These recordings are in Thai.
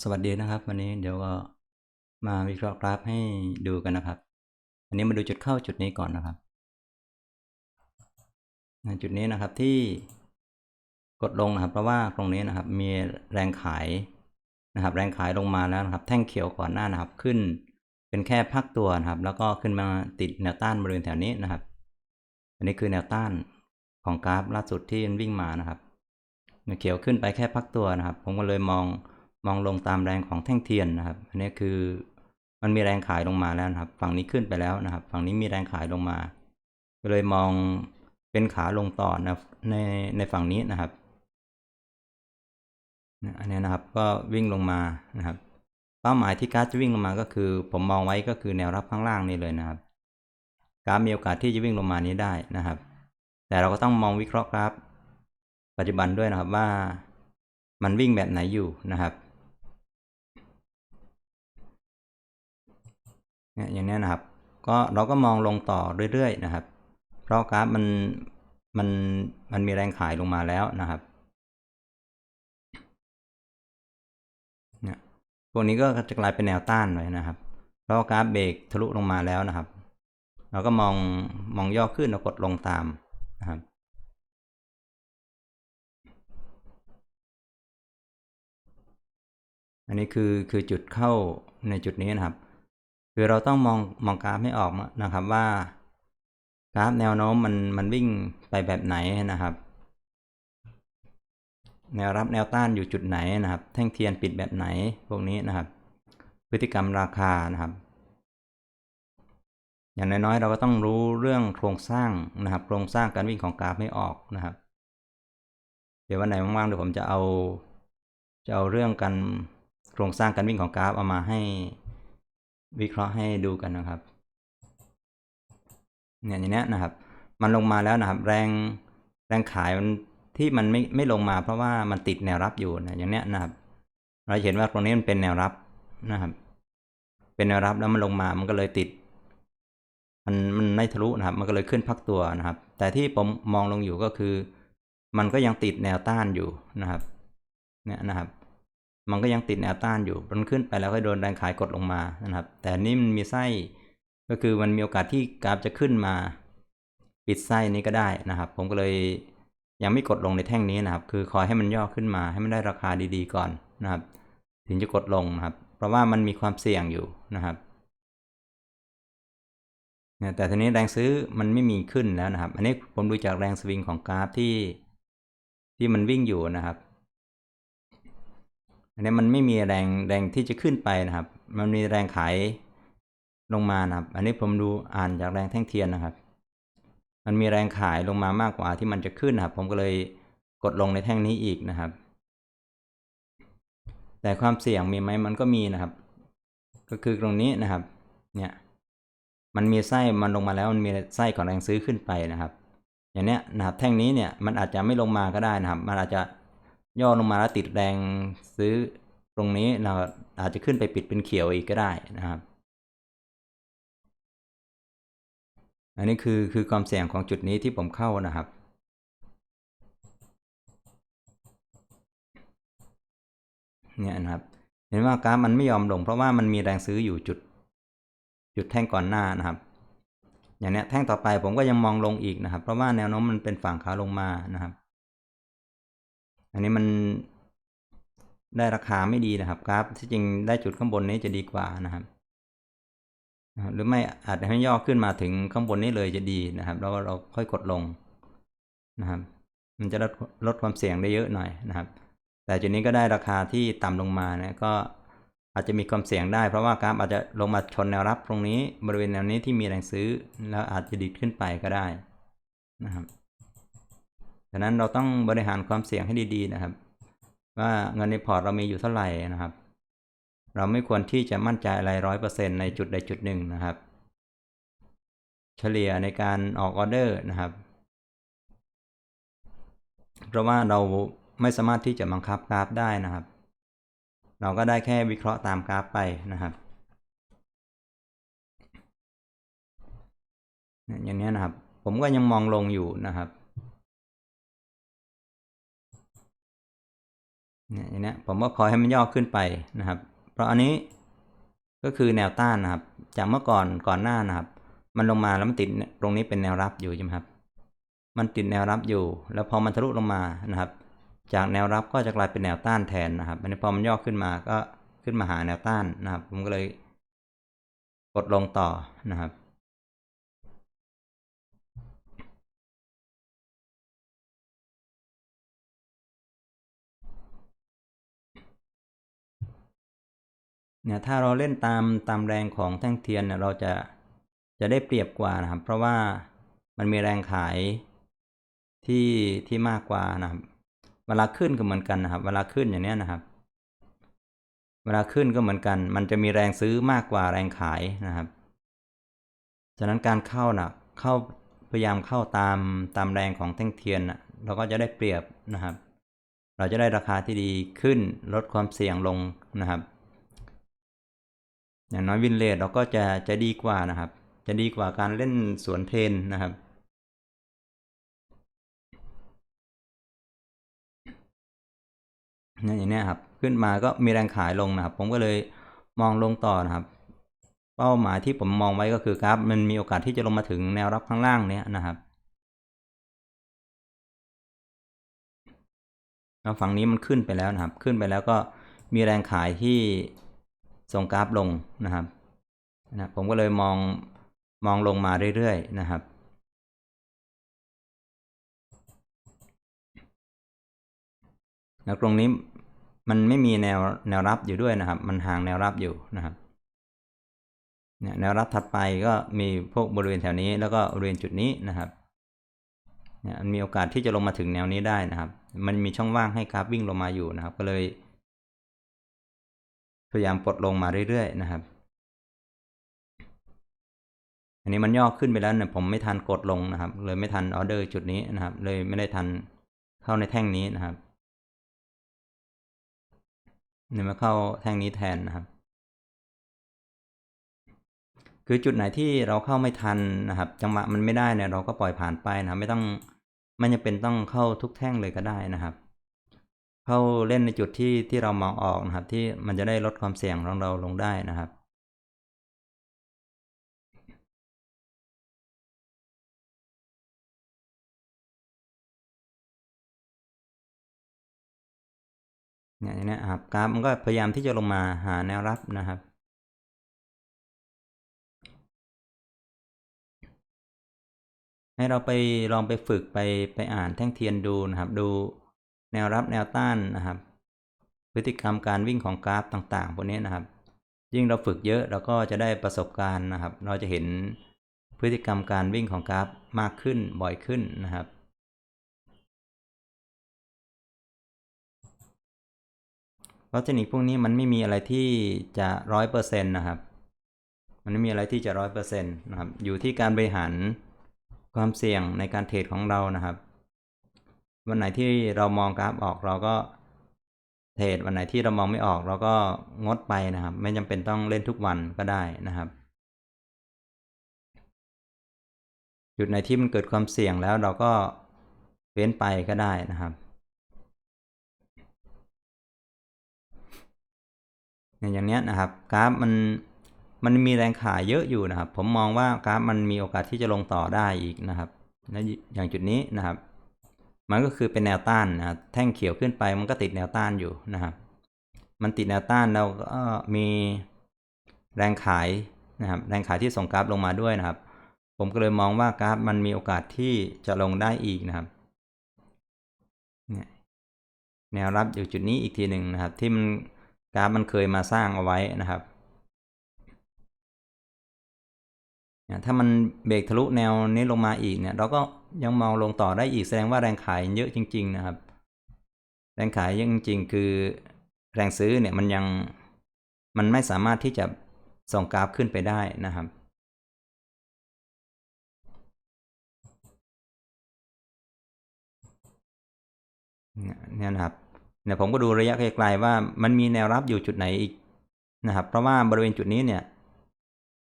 สวัสดีนะครับ วันนี้เดี๋ยวก็มาวิเคราะห์กราฟให้ดูกันนะครับ อันนี้มาดูจุดเข้าจุดนี้ก่อนนะครับ จุดนี้นะครับที่กดลงนะครับ เพราะว่าตรงนี้นะครับ มีแรงขายนะครับ แรงขายลงมาแล้วนะครับ แท่งเขียวก่อนหน้านะครับ ขึ้น เป็นแค่พักตัวนะครับ แล้วก็ขึ้นมาติดแนวต้านบริเวณแถวนี้นะครับ อันนี้คือแนวต้านของกราฟล่าสุดที่มันวิ่งมานะครับเขียวขึ้นไปแค่พักตัวนะครับ ผมก็เลยมอง มองลงตามแรงของแท่งเทียนนะครับ อันนี้คือมันมีแรงขายลงมาแล้วนะครับ ฝั่งนี้ขึ้นไปแล้วนะครับ ฝั่งนี้มีแรงขายลงมา ก็เลยมองเป็นขาลงต่อนะในในฝั่งนี้นะครับอันนี้นะครับก็วิ่งลงมานะครับ เป้าหมายที่การ์ดจะวิ่งลงมาก็คือ ผมมองไว้ก็คือแนวรับข้างล่างนี่เลยนะครับกราฟมีโอกาสที่จะวิ่งลงมานี้ได้นะครับ แต่เราก็ต้องมองวิเคราะห์กราฟ ปัจจุบันด้วยนะครับว่ามันวิ่งแบบไหนอยู่นะครับ เนี่ยอย่างนี้นะครับ ก็เราก็มองลงต่อเรื่อยๆนะครับ เพราะกราฟมันมันมันมีแรงขายลงมาแล้วนะครับเนี่ยพวกนี้ก็จะกลายเป็นแนวต้านเลยนะครับ เพราะกราฟเบรกทะลุลงมาแล้วนะครับ เราก็มองมองย่อขึ้นเรากดลงตามนะครับอันนี้คือคือจุดเข้าในจุดนี้นะครับ คือเราต้องมองมองกราฟให้ออกนะครับว่ากราฟแนวโน้มมันมันวิ่งไปแบบไหนนะครับ แนวรับแนวต้านอยู่จุดไหนนะครับ แท่งเทียนปิดแบบไหนพวกนี้นะครับ พฤติกรรมราคานะครับ อย่างน้อยๆเราก็ต้องรู้เรื่องโครงสร้างนะครับ โครงสร้างการวิ่งของกราฟให้ออกนะครับ เดี๋ยววันไหนว่างๆเดี๋ยวผมจะเอาจะเอาเรื่องการโครงสร้างการวิ่งของกราฟเอามาให้ วิเคราะห์ให้ดูกันนะครับเนี่ยอย่างนี้นะครับ มันลงมาแล้วนะครับ แรงแรงขายมันที่มันไม่ไม่ลงมา เพราะว่ามันติดแนวรับอยู่นะอย่างเนี้ยนะครับ เราเห็นว่าตรงนี้มันเป็นแนวรับนะครับ เป็นแนวรับแล้วมันลงมามันก็เลยติด มันมันไม่ทะลุนะครับ มันก็เลยขึ้นพักตัวนะครับ แต่ที่ผมมองลงอยู่ก็คือ มันก็ยังติดแนวต้านอยู่นะครับ เนี่ยนะครับ มันก็ยังติดแนวต้านอยู่มันขึ้นไปแล้วก็โดนแรงขายกดลงมานะครับ แต่นี่มันมีไส้ก็คือมันมีโอกาสที่กราฟจะขึ้นมา ปิดไส้นี้ก็ได้นะครับ ผมก็เลยยังไม่กดลงในแท่งนี้นะครับ คือคอยให้มันย่อขึ้นมาให้มันได้ราคาดีๆก่อนนะครับ ถึงจะกดลงนะครับ เพราะว่ามันมีความเสี่ยงอยู่นะครับแต่ทีนี้แรงซื้อมันไม่มีขึ้นแล้วนะครับ อันนี้ผมดูจากแรงสวิงของกราฟที่ที่มันวิ่งอยู่นะครับ อันนี้มันไม่มีแรงแรงที่จะขึ้นไปนะครับ มันมีแรงขายลงมานะครับ อันนี้ผมดูอ่านจากแรงแท่งเทียนนะครับ มันมีแรงขายลงมามากกว่าที่มันจะขึ้นนะครับ ผมก็เลยกดลงในแท่งนี้อีกนะครับ แต่ความเสี่ยงมีไหมมันก็มีนะครับ ก็คือตรงนี้นะครับ เนี่ย มันมีไส้มันลงมาแล้วมันมีไส้ของแรงซื้อขึ้นไปนะครับ อย่างเนี้ยนะครับ แท่งนี้เนี่ยมันอาจจะไม่ลงมาก็ได้นะครับ มันอาจจะ ย่อลงมาแล้วติดแรงซื้อตรงนี้เราอาจจะขึ้นไปปิดเป็นเขียวอีกก็ได้นะครับ อันนี้คือคือความเสี่ยงของจุดนี้ที่ผมเข้านะครับเนี่ยนะครับ เห็นว่ากราฟมันไม่ยอมลง เพราะว่ามันมีแรงซื้ออยู่จุด จุดแท่งก่อนหน้านะครับ อย่างนี้แท่งต่อไปผมก็ยังมองลงอีกนะครับ เพราะว่าแนวโน้มมันเป็นฝั่งขาลงมานะครับ อันนี้มันได้ราคาไม่ดีนะครับกราฟที่จริงได้จุดข้างบนนี้จะดีกว่านะครับ หรือไม่อาจจะให้ย่อขึ้นมาถึงข้างบนนี้เลยจะดีนะครับ แล้วเราค่อยกดลงนะครับ มันจะลดลดความเสี่ยงได้เยอะหน่อยนะครับ แต่จุดนี้ก็ได้ราคาที่ต่ำลงมานะก็อาจจะมีความเสี่ยงได้เพราะว่ากราฟอาจจะลงมาชนแนวรับตรงนี้ บริเวณแนวนี้ที่มีแรงซื้อ แล้วอาจจะดีขึ้นไปก็ได้นะครับ ดังนั้นเราต้องบริหารความเสี่ยงให้ดีๆนะครับ ว่าเงินในพอร์ตเรามีอยู่เท่าไหร่นะครับ เราไม่ควรที่จะมั่นใจอะไรร้อยเปอร์เซ็นในจุดใดจุดหนึ่งนะครับ เฉลี่ยในการออกออเดอร์นะครับ เพราะว่าเราไม่สามารถที่จะบังคับกราฟได้นะครับ เราก็ได้แค่วิเคราะห์ตามกราฟไปนะครับอย่างนี้นะครับ ผมก็ยังมองลงอยู่นะครับ อย่างนี้ผมก็คอยให้มันย่อขึ้นไปนะครับ เพราะอันนี้ก็คือแนวต้านนะครับ จากเมื่อก่อนก่อนหน้านะครับ มันลงมาแล้วมันติดตรงนี้เป็นแนวรับอยู่ใช่ไหมครับ มันติดแนวรับอยู่ แล้วพอมันทะลุลงมานะครับ จากแนวรับก็จะกลายเป็นแนวต้านแทนนะครับอันนี้พอมันย่อขึ้นมาก็ขึ้นมาหาแนวต้านนะครับ ผมก็เลย กดลงต่อนะครับ เนี่ยถ้าเราเล่นตามตามแรงของแท่งเทียนเนี่ยเราจะจะได้เปรียบกว่านะครับ เพราะว่ามันมีแรงขายที่ที่มากกว่านะครับ เวลาขึ้นก็เหมือนกันนะครับ เวลาขึ้นอย่างเนี้ยนะครับ เวลาขึ้นก็เหมือนกัน มันจะมีแรงซื้อมากกว่าแรงขายนะครับฉะนั้นการเข้านะเข้าพยายามเข้าตามตามแรงของแท่งเทียนนะเราก็จะได้เปรียบนะครับ เราจะได้ราคาที่ดีขึ้นลดความเสี่ยงลงนะครับ อย่างน้อยวินเลทเราก็จะจะดีกว่านะครับ จะดีกว่าการเล่นสวนเทนนะครับนี่อย่างนี้ครับขึ้นมาก็มีแรงขายลงนะครับ ผมก็เลยมองลงต่อนะครับ เป้าหมายที่ผมมองไว้ก็คือกราฟมันมีโอกาสที่จะลงมาถึงแนวรับข้างล่างเนี้ยนะครับแล้วฝั่งนี้มันขึ้นไปแล้วนะครับ ขึ้นไปแล้วก็มีแรงขายที่ ส่งกราฟลงนะครับนะผมก็เลยมองมองลงมาเรื่อยๆนะครับ แล้วตรงนี้มันไม่มีแนวแนวรับอยู่ด้วยนะครับ มันห่างแนวรับอยู่นะครับแนวรับถัดไปก็มีพวกบริเวณแถวนี้แล้วก็บริเวณจุดนี้นะครับมันมีโอกาสที่จะลงมาถึงแนวนี้ได้นะครับ มันมีช่องว่างให้กราฟวิ่งลงมาอยู่นะครับ ก็เลย พยายามปลดลงมาเรื่อยๆนะครับ อันนี้มันย่อขึ้นไปแล้วเนี่ยผมไม่ทันกดลงนะครับ เลยไม่ทันออเดอร์จุดนี้นะครับ เลยไม่ได้ทันเข้าในแท่งนี้นะครับเนี่ยมาเข้าแท่งนี้แทนนะครับ คือจุดไหนที่เราเข้าไม่ทันนะครับ จังหวะมันไม่ได้เนี่ยเราก็ปล่อยผ่านไปนะครับ ไม่ต้องไม่จำเป็นต้องเข้าทุกแท่งเลยก็ได้นะครับ เข้าเล่นในจุดที่ที่เรามองออกนะครับ ที่มันจะได้ลดความเสี่ยงของเราลงได้นะครับเนี่ยอย่างนี้ครับกราฟมันก็พยายามที่จะลงมาหาแนวรับนะครับ ให้เราไปลองไปฝึกไปไปอ่านแท่งเทียนดูนะครับ ดู แนวรับแนวต้านนะครับ พฤติกรรมการวิ่งของกราฟต่างๆพวกนี้นะครับ ยิ่งเราฝึกเยอะเราก็จะได้ประสบการณ์นะครับ เราจะเห็นพฤติกรรมการวิ่งของกราฟมากขึ้นบ่อยขึ้นนะครับเพราะเทคนิคพวกนี้มันไม่มีอะไรที่จะร้อยเปอร์เซ็นต์นะครับ มันไม่มีอะไรที่จะร้อยเปอร์เซ็นต์นะครับ อยู่ที่การบริหารความเสี่ยงในการเทรดของเรานะครับ วันไหนที่เรามองกราฟออกเราก็เทรดวันไหนที่เรามองไม่ออก เราก็งดไปนะครับ ไม่จำเป็นต้องเล่นทุกวันก็ได้นะครับจุดไหนที่มันเกิดความเสี่ยงแล้วเราก็เว้นไปก็ได้นะครับอย่างเนี้ยนะครับกราฟมันมันมีแรงขายเยอะอยู่นะครับ ผมมองว่ากราฟมันมีโอกาสที่จะลงต่อได้อีกนะครับ อย่างจุดนี้นะครับ มันก็คือเป็นแนวต้านนะแท่งเขียวขึ้นไปมันก็ติดแนวต้านอยู่นะครับ มันติดแนวต้านเราก็มีแรงขายนะครับ แรงขายที่ส่งกราฟลงมาด้วยนะครับ ผมก็เลยมองว่ากราฟมันมีโอกาสที่จะลงได้อีกนะครับแนวรับอยู่จุดนี้อีกทีหนึ่งนะครับ ที่มันกราฟมันเคยมาสร้างเอาไว้นะครับถ้ามันเบรกทะลุแนวนี้ลงมาอีกเนี่ย เราก็ ยังมองลงต่อได้อีกแสดงว่าแรงขายเยอะจริง ๆ นะครับ แรงขายเยอะจริง ๆ คือแรงซื้อเนี่ยมันยังมันไม่สามารถที่จะส่งกราฟขึ้นไปได้นะครับเนี่ยนะครับเนี่ยผมก็ดูระยะไกลๆว่ามันมีแนวรับอยู่จุดไหนอีกนะครับ เพราะว่าบริเวณจุดนี้เนี่ย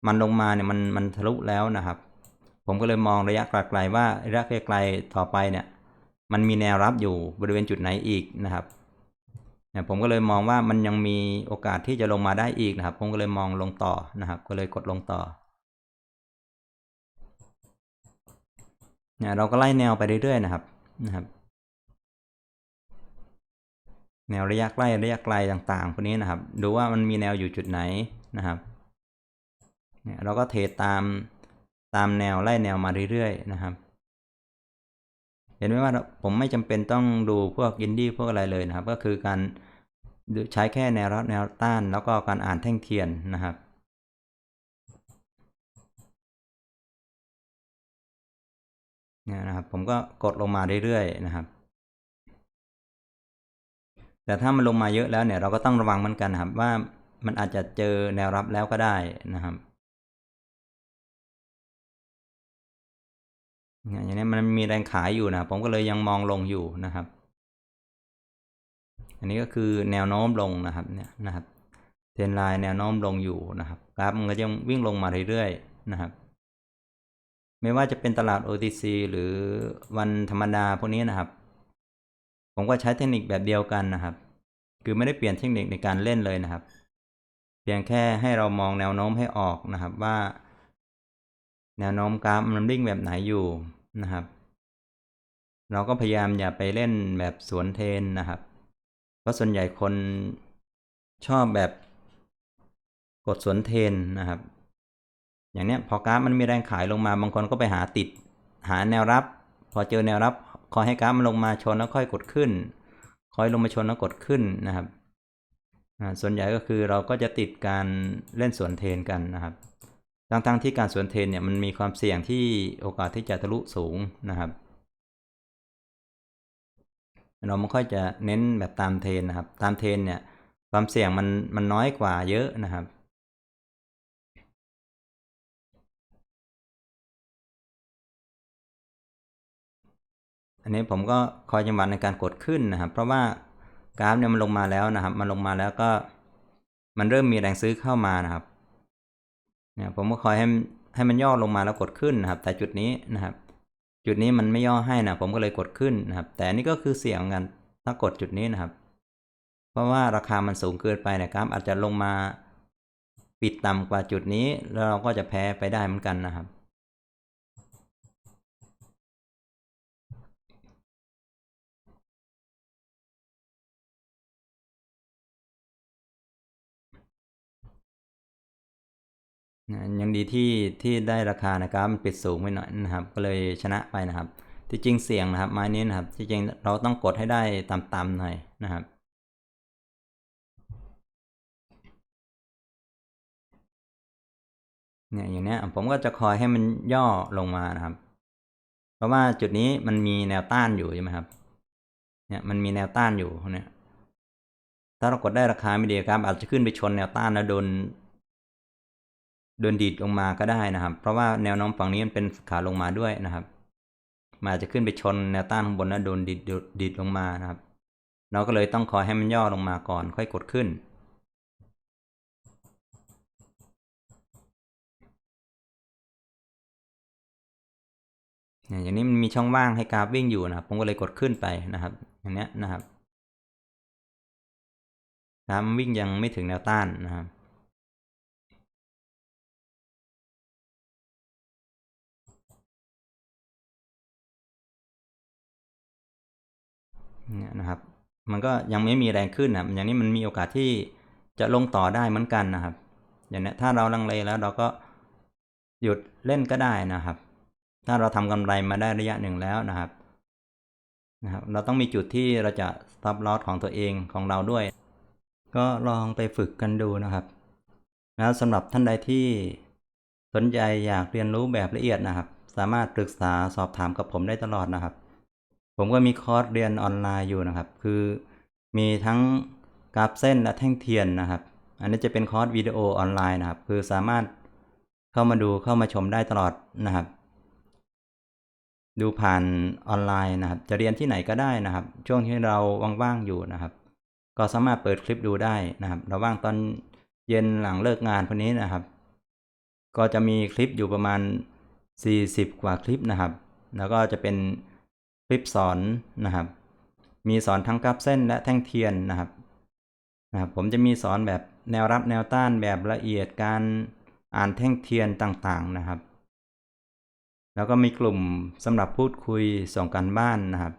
มันลงมาเนี่ยมันมันทะลุแล้วนะครับ ผมก็เลยมองระยะไกลๆว่าระยะไกลๆต่อไปเนี่ยมันมีแนวรับอยู่บริเวณจุดไหนอีกนะครับเนี่ยผมก็เลยมองว่ามันยังมีโอกาสที่จะลงมาได้อีกนะครับ ผมก็เลยมองลงต่อนะครับ ก็เลยกดลงต่อเนี่ยเราก็ไล่แนวไปเรื่อยๆนะครับนะครับ แนวระยะใกล้ระยะไกลต่างๆพวกนี้นะครับ ดูว่ามันมีแนวอยู่จุดไหนนะครับเนี่ยเราก็เทรดตาม ตามแนวไล่แนวมาเรื่อยๆนะครับ เห็นไหมว่าผมไม่จำเป็นต้องดูพวกอินดี้พวกอะไรเลยนะครับ ก็คือการใช้แค่แนวรับแนวต้าน แล้วก็การอ่านแท่งเทียนนะครับเนี่ยนะครับผมก็กดลงมาเรื่อยๆนะครับ แต่ถ้ามันลงมาเยอะแล้วเนี่ยเราก็ต้องระวังมือนกันนะครับว่ามันอาจจะเจอแนวรับแล้วก็ได้นะครับ อย่างนี้มันมีแรงขายอยู่นะผมก็เลยยังมองลงอยู่นะครับ อันนี้ก็คือแนวโน้มลงนะครับเนี่ยนะครับเทรนไลน์แนวโน้มลงอยู่นะครับกราฟมันก็ยังวิ่งลงมาเรื่อยๆนะครับ ไม่ว่าจะเป็นตลาด OTC หรือวันธรรมดาพวกนี้นะครับ ผมก็ใช้เทคนิคแบบเดียวกันนะครับ คือไม่ได้เปลี่ยนเทคนิคในการเล่นเลยนะครับ เพียงแค่ให้เรามองแนวโน้มให้ออกนะครับว่า แนวโน้มกราฟมันวิ่งแบบไหนอยู่ นะครับ เราก็พยายามอย่าไปเล่นแบบสวนเทนนะครับ เพราะส่วนใหญ่คนชอบแบบกดสวนเทนนะครับ อย่างเนี้ยพอกราฟมันมีแรงขายลงมาบางคนก็ไปหาติด หาแนวรับ พอเจอแนวรับคอยให้กราฟมันลงมาชนแล้วค่อยกดขึ้น คอยลงมาชนแล้วกดขึ้นนะครับส่วนใหญ่ก็คือเราก็จะติดการเล่นสวนเทนกันนะครับ ทั้งๆที่การสวนเทรนเนี่ยมันมีความเสี่ยงที่โอกาสที่จะทะลุสูงนะครับ เราไม่ค่อยจะเน้นแบบตามเทรนนะครับ ตามเทรนเนี่ยความเสี่ยงมันมันน้อยกว่าเยอะนะครับอันนี้ผมก็คอยจังหวะในการกดขึ้นนะครับ เพราะว่ากราฟเนี่ยมันลงมาแล้วนะครับ มันลงมาแล้วก็มันเริ่มมีแรงซื้อเข้ามานะครับ นะผมก็คอยให้ให้มันย่อลงมาแล้วกดขึ้นนะครับ แต่จุดนี้นะครับ จุดนี้มันไม่ย่อให้นะผมก็เลยกดขึ้นนะครับ แต่นี่ก็คือเสี่ยงกันถ้ากดจุดนี้นะครับ เพราะว่าราคามันสูงเกินไปนะครับ อาจจะลงมาปิดต่ำกว่าจุดนี้ แล้วเราก็จะแพ้ไปได้เหมือนกันนะครับ ยังดีที่ที่ได้ราคานะครับมันปิดสูงไปหน่อยนะครับ ก็เลยชนะไปนะครับ ที่จริงเสี่ยงนะครับไม้นี้นะครับ ที่จริงเราต้องกดให้ได้ต่ำๆหน่อยนะครับเนี่ยอย่างนี้ยผมก็จะคอยให้มันย่อลงมานะครับ เพราะว่าจุดนี้มันมีแนวต้านอยู่ใช่ไหมครับ เนี่ยมันมีแนวต้านอยู่เนี่ยถ้าเรากดได้ราคาไม่ดีครับ อาจจะขึ้นไปชนแนวต้านแล้วโดน โดนดีดลงมาก็ได้นะครับ เพราะว่าแนวโน้มฝั่งนี้มันเป็นขาลงมาด้วยนะครับมาจะขึ้นไปชนแนวต้านข้างบนแล้วโดนดีดดีดลงมานะครับ เราก็เลยต้องคอยให้มันย่อลงมาก่อนค่อยกดขึ้น อย่างนี้มันมีช่องว่างให้กราฟวิ่งอยู่นะครับผมก็เลยกดขึ้นไปนะครับอย่างนี้นะครับกราฟวิ่งยังไม่ถึงแนวต้านนะครับ นี่ยนะครับ มันก็ยังไม่มีแรงขึ้นนะอย่างนี้มันมีโอกาสที่จะลงต่อได้เหมือนกันนะครับ อย่างนี้ถ้าเราลังเลแล้วเราก็หยุดเล่นก็ได้นะครับ ถ้าเราทำกำไรมาได้ระยะหนึ่งแล้วนะครับนะครับ เราต้องมีจุดที่เราจะซับลอสของตัวเองของเราด้วย ก็ลองไปฝึกกันดูนะครับแล้วสำหรับท่านใดที่สนใจอยากเรียนรู้แบบละเอียดนะครับ สามารถปรึกษาสอบถามกับผมได้ตลอดนะครับ ผมก็มีคอร์สเรียนออนไลน์อยู่นะครับ คือมีทั้งกราฟเส้นและแท่งเทียนนะครับ อันนี้จะเป็นคอร์สวิดีโอออนไลน์นะครับ คือสามารถเข้ามาดูเข้ามาชมได้ตลอดนะครับ ดูผ่านออนไลน์นะครับ จะเรียนที่ไหนก็ได้นะครับ ช่วงที่เราว่างๆอยู่นะครับ ก็สามารถเปิดคลิปดูได้นะครับเราว่างตอนเย็นหลังเลิกงานพวกนี้นะครับ ก็จะมีคลิปอยู่ประมาณ 40 กว่าคลิปนะครับ แล้วก็จะเป็น คลิปสอนนะครับ มีสอนทั้งกราฟเส้นและแท่งเทียนนะครับนะครับ ผมจะมีสอนแบบแนวรับแนวต้านแบบละเอียดการอ่านแท่งเทียนต่างๆนะครับ แล้วก็มีกลุ่มสำหรับพูดคุยส่งกันบ้านนะครับ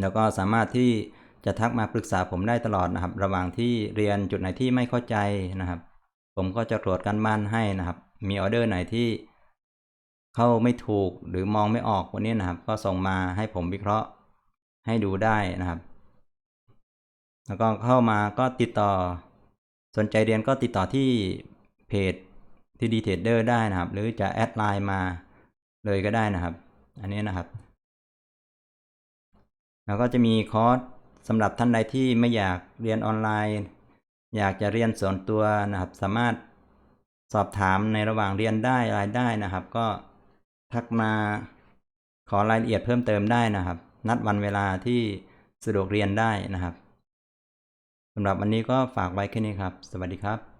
แล้วก็สามารถที่จะทักมาปรึกษาผมได้ตลอดนะครับ ระหว่างที่เรียนจุดไหนที่ไม่เข้าใจนะครับ ผมก็จะตรวจกันบ้านให้นะครับ มีออเดอร์ไหนที่ เข้าไม่ถูกหรือมองไม่ออกวันนี้นะครับ ก็ส่งมาให้ผมวิเคราะห์ให้ดูได้นะครับ แล้วก็เข้ามาก็ติดต่อสนใจเรียนก็ติดต่อที่เพจที่ดีเทรดเดอร์ได้นะครับ หรือจะแอดไลน์มาเลยก็ได้นะครับ อันนี้นะครับ แล้วก็จะมีคอร์สสำหรับท่านใดที่ไม่อยากเรียนออนไลน์ อยากจะเรียนส่วนตัวนะครับ สามารถสอบถามในระหว่างเรียนได้รายได้นะครับ ก็ ทักมาขอรายละเอียดเพิ่มเติมได้นะครับ นัดวันเวลาที่สะดวกเรียนได้นะครับสำหรับวันนี้ก็ฝากไว้แค่นี้ครับ สวัสดีครับ